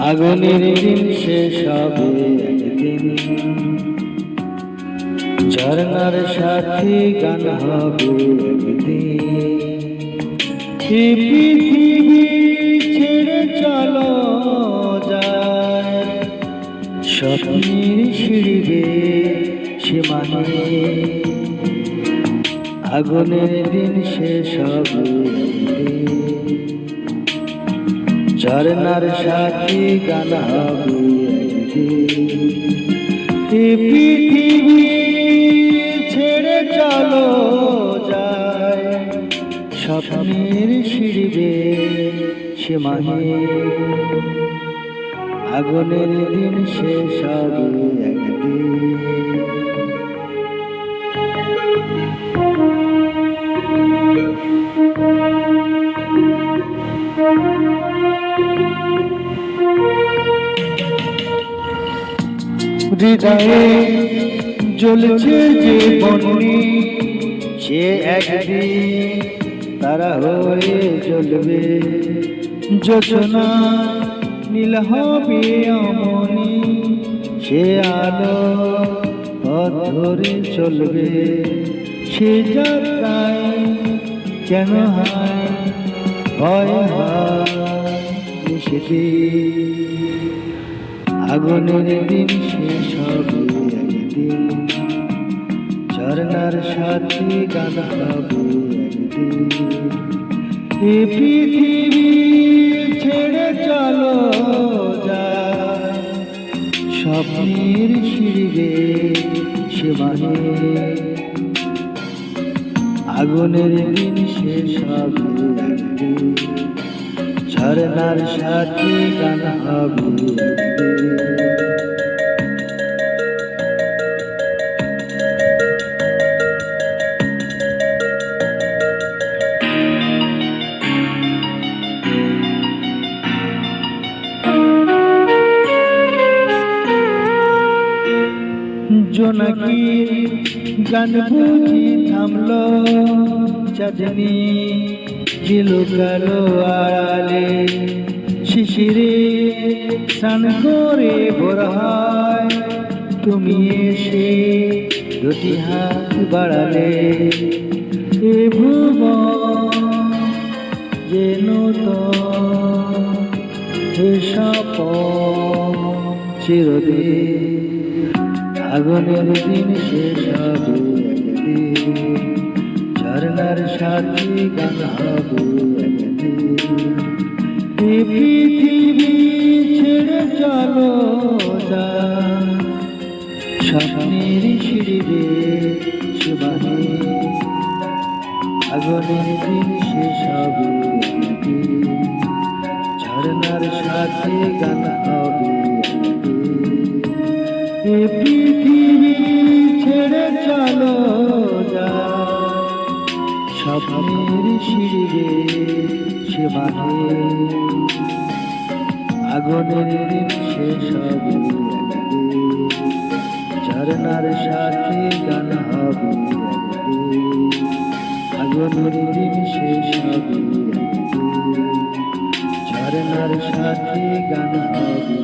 আগুনের দিন শেষ হবে একদিন। ঝর্ণার সাথে গান হবে ছেড়ে চলো স্বপ্নের সিঁড়িবে সীমানে আগুনের দিন শেষ হবে ঝর্ণার সাথে গান পৃথিবী ছেড়ে চলো যায়। স্বপ্নের সে মাহে। আগুনের দিন শেষ হবে একদিন হৃদয়ে জ্বলছে যে বন্যি, সে একদিন তারা হয়ে জ্বলবে। যোচনা নীল হবে অমনি, সে আলো ধরে চলবে। সে যাত্রায় কেন হয় ভয় হয় নিষেধে? আগুনের দিন শেষ হবে একদিন। ঝর্ণার সাথে গান হবে এ পৃথিবী ছেড়ে চলো স্বপ্নের সিঁড়িবে সে মানে। আগুনের দিন শেষ হবে একদিন। ঝর্ণার সাথে গান হবে একদিন। জোনাকি গান বুঝি থামলো চাঁদনি ঝিলুকালো আড়ালে। শিশিরে স্নান করে ভোর তুমি এসে দুটি হাত বাড়ালে। এ ভুবন যেন হে স্বপন চিরদিন। আগুনের দিন শেষ হবে সাথে গান হবে একদিন এ পৃথিবী ছেড়ে চলো স্বপ্নের সিঁড়িবে সুবাহে আগুনের দিন শেষ একদিন সাথে গান হবে শিরিরে সে বাঁধে আগুনের দিন সে সব ঝর্নার সাথে গান হবে আগুনের দিন সে সব ঝর্নার সাথে গান হবে